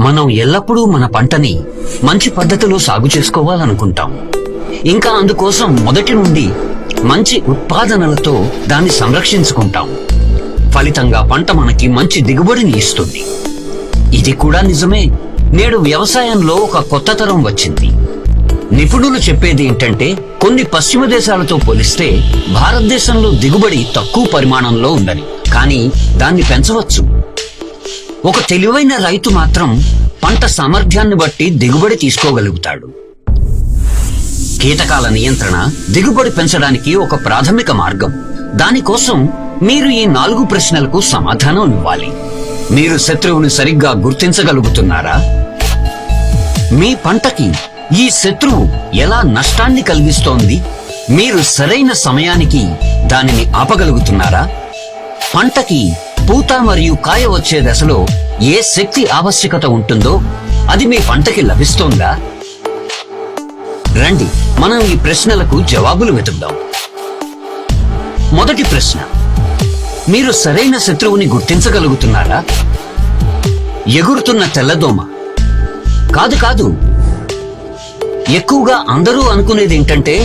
మనం ఎల్లప్పుడూ మన పంటని మంచి పద్ధతిలో సాగు చేసుకోవాలనుకుంటాం. ఇంకా అందుకోసం మొదటి నుండి మంచి ఉత్పాదనలతో దాన్ని సంరక్షించుకుంటాం. ఫలితంగా పంట మనకి మంచి దిగుబడిని ఇస్తుంది. ఇది కూడా నిజమే. నేడు వ్యవసాయంలో ఒక కొత్త తరం వచ్చింది. నిపుణులు చెప్పేది ఏంటంటే కొన్ని పశ్చిమ దేశాలతో పోలిస్తే భారతదేశంలో దిగుబడి తక్కువ పరిమాణంలో ఉందని. కానీ దాన్ని పెంచవచ్చు. ఒక తెలివైన రైతు మాత్రం పంట సామర్థ్యాన్ని బట్టి దిగుబడి తీసుకోగలుగుతాడు. కీటకాల నియంత్రణ దిగుబడి పెంచడానికి ఒక ప్రాథమిక మార్గం. దానికోసం మీరు ఈ నాలుగు ప్రశ్నలకు సమాధానం ఇవ్వాలి. మీరు శత్రువును సరిగ్గా గుర్తించగలుగుతున్నారా? మీ పంటకి ఈ శత్రువు ఎలా నష్టాన్ని కలిగిస్తోంది? మీరు సరైన సమయానికి దానిని ఆపగలుగుతున్నారా? పంటకి పూత మరియు కాయ వచ్చే దశలో ఏ శక్తి ఆవశ్యకత ఉంటుందో అది మీ పంటకి లభిస్తోందా? రండి మనం ఈ ప్రశ్నలకు జవాబులు వెతుకుదాం. మొదటి ప్రశ్న మీరు సరైన శత్రువుని గుర్తించగలుగుతున్నారా? ఎగురుతున్న తెల్లదోమ. కాదు కాదు ఎక్కువగా అందరూ అనుకునేది ఏంటంటే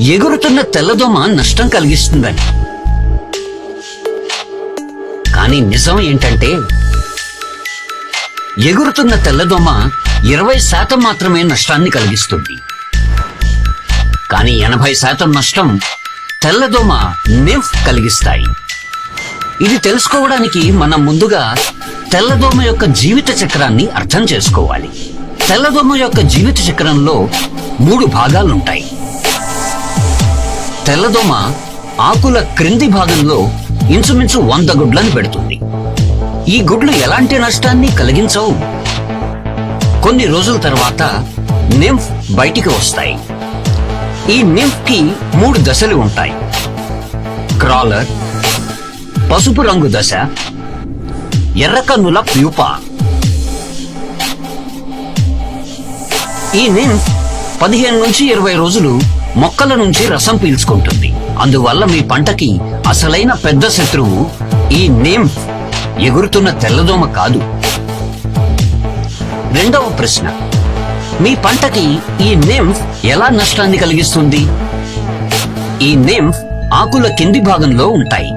ఎగురుతున్న తెల్లదోమ నష్టం కలిగిస్తుందని. కానీ నిజం ఏంటంటే ఎగురుతున్న తెల్లదోమ ఇరవై శాతం మాత్రమే నష్టాన్ని కలిగిస్తుంది. కానీ ఎనభై శాతం నష్టం తెల్లదోమ నిఫ్ కలిగిస్తాయి. ఇది తెలుసుకోవడానికి మనం ముందుగా తెల్లదోమ యొక్క జీవిత చక్రాన్ని అర్థం చేసుకోవాలి. తెల్లదోమ యొక్క జీవిత చక్రంలో మూడు భాగాలుంటాయి. తెల్లదోమ ఆకుల క్రింది భాగంలో ఇంచుమించు వంద గుడ్లను పెడుతుంది. ఈ గుడ్లు ఎలాంటి నష్టాన్ని కలిగించవు? కొన్ని రోజుల తర్వాత నింఫ్ బయటికి వస్తాయి. ఈ నింఫ్కి మూడు దశలు ఉంటాయి. క్రాలర్ పసుపు రంగు దశ ఎర్రకన్నుల ప్యూప. ఈ నింఫ్ పదిహేను నుంచి ఇరవై రోజులు మొక్కల నుంచి రసం పీల్చుకుంటుంది. అందువల్ల మీ పంటకి అసలైన పెద్ద శత్రువు ఈ నేమ్ ఎగురుతున్న తెల్లదోమ కాదు. రెండవ ప్రశ్న. మీ పంటకి ఈ నేమ్ ఎలా నష్టాన్ని కలిగిస్తుంది? ఈ నేమ్ ఆకుల కింది భాగంలో ఉంటాయి.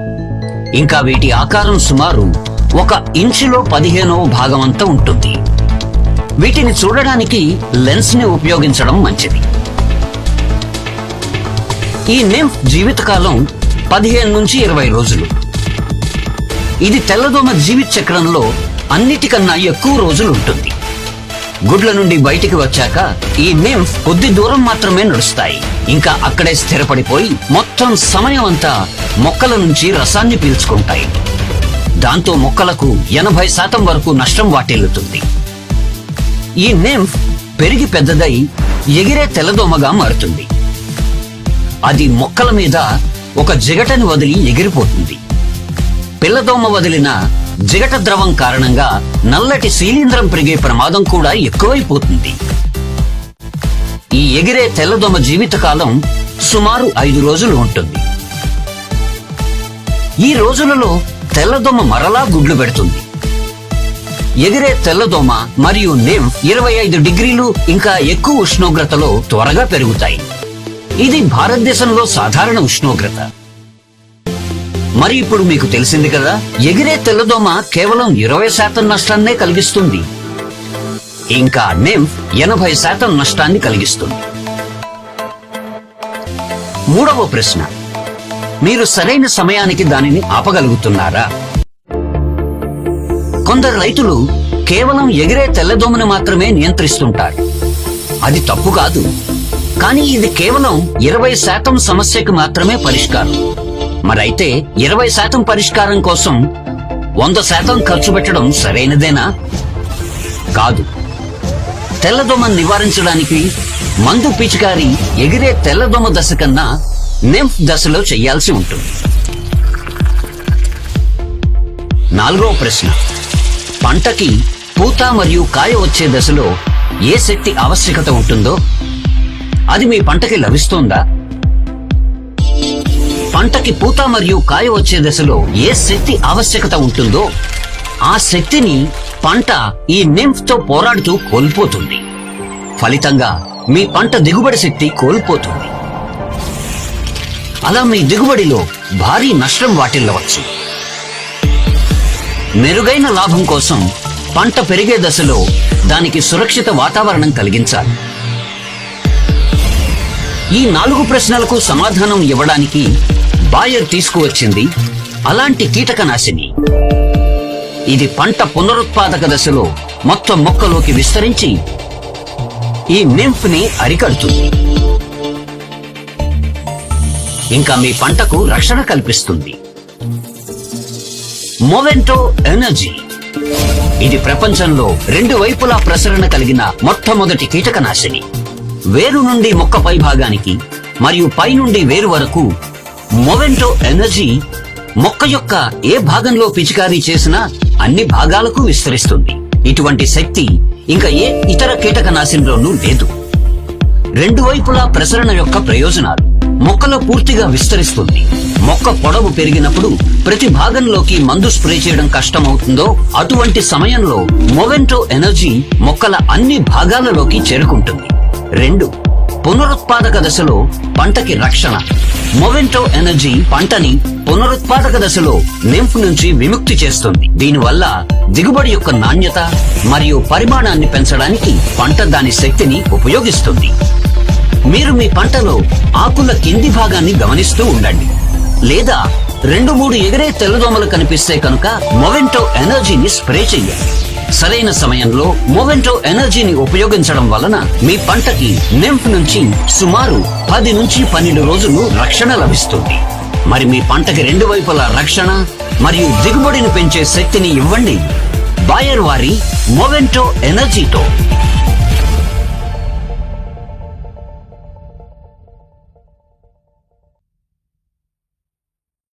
ఇంకా వీటి ఆకారం సుమారు ఒక ఇంచులో పదిహేనవ భాగం ఉంటుంది. వీటిని చూడడానికి లెన్స్ని ఉపయోగించడం మంచిది. ఈ నింఫ్ జీవితకాలం పదిహేను నుంచి ఇరవై రోజులు. ఇది తెల్లదోమ జీవిత చక్రంలో అన్నిటికన్నా ఎక్కువ రోజులు ఉంటుంది. గుడ్ల నుండి బయటికి వచ్చాక ఈ నింఫ్ కొద్ది దూరం మాత్రమే నడుస్తాయి. ఇంకా అక్కడే స్థిరపడిపోయి మొత్తం సమయం అంతా మొక్కల నుంచి రసాన్ని పీల్చుకుంటాయి. దాంతో మొక్కలకు ఎనభై శాతం వరకు నష్టం వాటిల్లుతుంది. ఈ నింఫ్ పెరిగి పెద్దదై ఎగిరే తెల్లదోమగా మారుతుంది. అది మొక్కల మీద ఒక జిగటను వదిలి ఎగిరిపోతుంది. పిల్లదోమ వదిలిన జిగట ద్రవం కారణంగా నల్లటి శీలీంద్రం పెరిగే ప్రమాదం కూడా ఎక్కువైపోతుంది. ఈ ఎగిరే తెల్లదోమ జీవితకాలం సుమారు ఐదు రోజులు ఉంటుంది. ఈ రోజులలో తెల్లదోమ మరలా గుడ్లు పెడుతుంది. ఎగిరే తెల్లదోమ మరియు నిమ్ ఇరవై ఐదు డిగ్రీలు ఇంకా ఎక్కువ ఉష్ణోగ్రతలో త్వరగా పెరుగుతాయి. ఇది భారతదేశంలో సాధారణ ఉష్ణోగ్రత. మరి ఇప్పుడు మీకు తెలిసింది కదా ఎగిరే తెల్లదోమ కేవలం ఇరవై శాతం నష్టాన్నే కలిగిస్తుంది. ఇంకా నింఫ్ ఎనభై శాతం నష్టాన్ని కలిగిస్తుంది. మూడవ ప్రశ్న. మీరు సరైన సమయానికి దానిని ఆపగలుగుతున్నారా? కొందరు రైతులు కేవలం ఎగిరే తెల్లదోమను మాత్రమే నియంత్రిస్తుంటారు. అది తప్పు కాదు. కానీ ఇది కేవలం ఇరవై శాతం సమస్యకు మాత్రమే పరిష్కారం. మరైతే ఇరవై శాతం పరిష్కారం కోసం వంద శాతం ఖర్చు పెట్టడం సరైనదేనా? కాదు. తెల్లదోమ నివారించడానికి మందు పిచికారి ఎగిరే తెల్లదోమ దశ కన్నా నెంఫ్ దశలో చేయాల్సి ఉంటుంది. నాలుగవ ప్రశ్న. పంటకి పూత మరియు కాయ వచ్చే దశలో ఏ శక్తి ఆవశ్యకత ఉంటుందో? అది మీ పంటకి లభిస్తోందా? పంటకి పూత మరియు కాయ వచ్చే దశలో ఏ శక్తి ఆవశ్యకత ఉంటుందో ఆ శక్తిని పంట ఈ నింఫ్తో పోరాడుతూ కోల్పోతుంది. ఫలితంగా మీ పంట దిగుబడి శక్తి కోల్పోతుంది. అలా మీ దిగుబడిలో భారీ నష్టం వాటిల్లవచ్చు. మెరుగైన లాభం కోసం పంట పెరిగే దశలో దానికి సురక్షిత వాతావరణం కలిగించాలి. ఈ నాలుగు ప్రశ్నలకు సమాధానం ఇవ్వడానికి బాయర్ తీసుకువచ్చింది అలాంటి కీటకనాశిని. ఇది పంట పునరుత్పాదక దశలో మొత్తం మొక్కలోకి విస్తరించి ఈ నింఫ్ని అరికడుతుంది. ఇంకా మీ పంటకు రక్షణ కల్పిస్తుంది. Movento energy. ఇది ప్రపంచంలో రెండు వైపులా ప్రసరణ కలిగిన మొట్టమొదటి కీటకనాశిని. వేరు నుండి మొక్క పై భాగానికి మరియు పై నుండి వేరు వరకు మొవెంటో ఎనర్జీ మొక్క యొక్క ఏ భాగంలో పిచికారీ చేసినా అన్ని భాగాలకు విస్తరిస్తుంది. ఇటువంటి శక్తి ఇంకా ఏ ఇతర కీటకనాశినిలోనూ లేదు. రెండు వైపులా ప్రసరణ యొక్క ప్రయోజనాలు మొక్కలో పూర్తిగా విస్తరిస్తుంది. మొక్క పొడవు పెరిగినప్పుడు ప్రతి భాగంలోకి మందు స్ప్రే చేయడం కష్టమవుతుందో అటువంటి సమయంలో మొవెంటో ఎనర్జీ మొక్కల అన్ని భాగాలలోకి చేరుకుంటుంది. రెండు పునరుత్పాదక దశలో పంటకి రక్షణ. మొవెంటో ఎనర్జీ పంటని పునరుత్పాదక దశలో నింఫ్ నుంచి విముక్తి చేస్తుంది. దీనివల్ల దిగుబడి యొక్క నాణ్యత మరియు పరిమాణాన్ని పెంచడానికి పంట దాని శక్తిని ఉపయోగిస్తుంది. మీరు మీ పంటలో ఆకుల కింది భాగాన్ని గమనిస్తూ ఉండండి. లేదా రెండు మూడు ఎగిరే తెల్లదోమలు కనిపిస్తే కనుక మొవెంటో ఎనర్జీని స్ప్రే చేయండి సరైన సమయంలో మొవెంటో ఎనర్జీని ఉపయోగించడం వలన మీ పంటకి నింఫ్ నుంచి సుమారు పది నుంచి పన్నెండు రోజులు రక్షణ లభిస్తుంది. మరి మీ పంటకి రెండు వైపులా రక్షణ మరియు దిగుబడిని పెంచే శక్తిని ఇవ్వండి. బాయర్ వారి మొవెంటో ఎనర్జీతో.